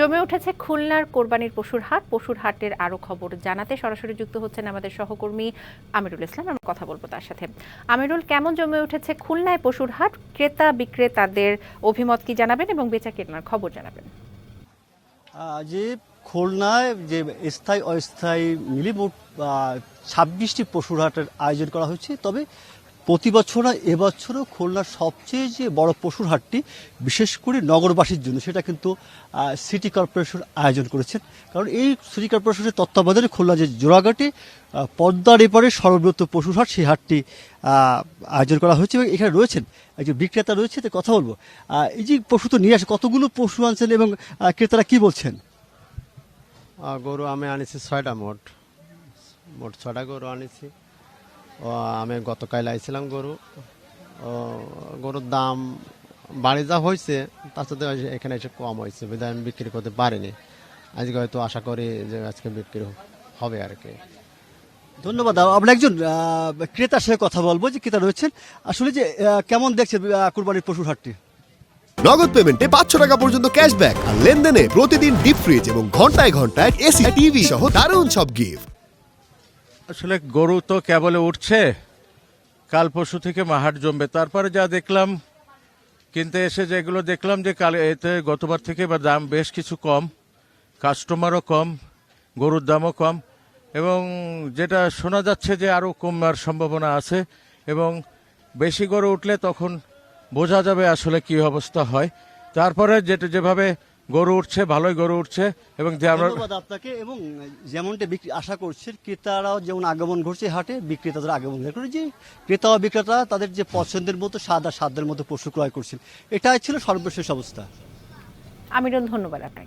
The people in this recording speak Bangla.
জমে উঠেছে খুলনার কোরবানির পশুর হাট। পশুর হাটের আরও খবর জানাতে সরাসরি যুক্ত হচ্ছেন আমাদের সহকর্মী আমিরুল ইসলাম। আমরা কথা বলব তার সাথে। আমিরুল, কেমন জমে উঠেছে খুলনায় পশুর হাট? ক্রেতা, বিক্রেতাদের অভিমত কি জানাবেন এবং বেচা কেনার খবর জানাবেন? যে খুলনায় যে স্থায়ী অস্থায়ী মিলি মোট ছাব্বিশটি পশুর হাটের আয়োজন করা হয়েছে, তবে প্রতি বছর এবছরও খুলনার সবচেয়ে যে বড় পশুর হাটটি, বিশেষ করে নগরবাসীর জন্য, সেটা কিন্তু সিটি কর্পোরেশন আয়োজন করেছেন। কারণ এই সিটি কর্পোরেশনের তত্ত্বাবধানে খুলনা যে জোড়াঘাটে পদ্মার এপারে সর্ববৃহৎ পশুর হাট, সেই হাটটি আয়োজন করা হয়েছে এবং এখানে রয়েছেন একজন বিক্রেতা রয়েছে তো কথা বলব। এই যে পশু তো নিয়ে আসে, কতগুলো পশু আনছেন এবং ক্রেতারা কি বলছেন? গরু আমি আনিছি ছয়টা মোট। মোট ছয়টা গরু আনিছি। আমি গতকাল আইছিলাম গরু। ও গরুর দাম বাড়ি যা হয়েছে তার সাথে এখানে এসে কম হয়েছে বিধায় আমি বিক্রি করতে পারিনি। আজকে হয়তো আশা করি যে আজকে বিক্রি হবে আর কি। ধন্যবাদ। আমরা একজন ক্রেতার সাথে কথা বলব যে ক্রেতা রয়েছেন। আসলে যে কেমন দেখছেন আহ, কুরবানির পশুর হাটটি? নগদ পেমেন্টে পাঁচশো টাকা পর্যন্ত ক্যাশব্যাক আর লেনদেনে প্রতিদিন ডিপ ফ্রিজ এবং ঘন্টায় ঘন্টায় এসি টিভি সহ দারুণ সব গিফট আসলে গরু তো কেবলে উঠছে। কাল পরশু থেকে মাহাট জমবে। তারপরে যা দেখলাম, কিনতে এসে যেগুলো দেখলাম যে কাল এতে গতবার থেকে বা দাম বেশ কিছু কম কাস্টমারও কম, গরুর দামও কম এবং যেটা শোনা যাচ্ছে যে আরও কমার সম্ভাবনা আছে এবং বেশি গরু উঠলে তখন বোঝা যাবে আসলে কি অবস্থা হয়। তারপরে যেটা যেভাবে গরু উঠছে ভালোই গরু উঠছে এবং যে আমরা ধন্যবাদ আপনাকে এবং যেমনটা বিক্রি আশা করছে ক্রেতারাও যেমন আগমন ঘটছে হাটে বিক্রেতাদের আগমন করে যে ক্রেতা ও বিক্রেতা তাদের যে পছন্দের মতো সাদা সাদের সাধ্যের মতো পশু ক্রয় করছেন এটাই ছিল সর্বশেষ অবস্থা। আমিরুল ধন্যবাদ আপনাকে।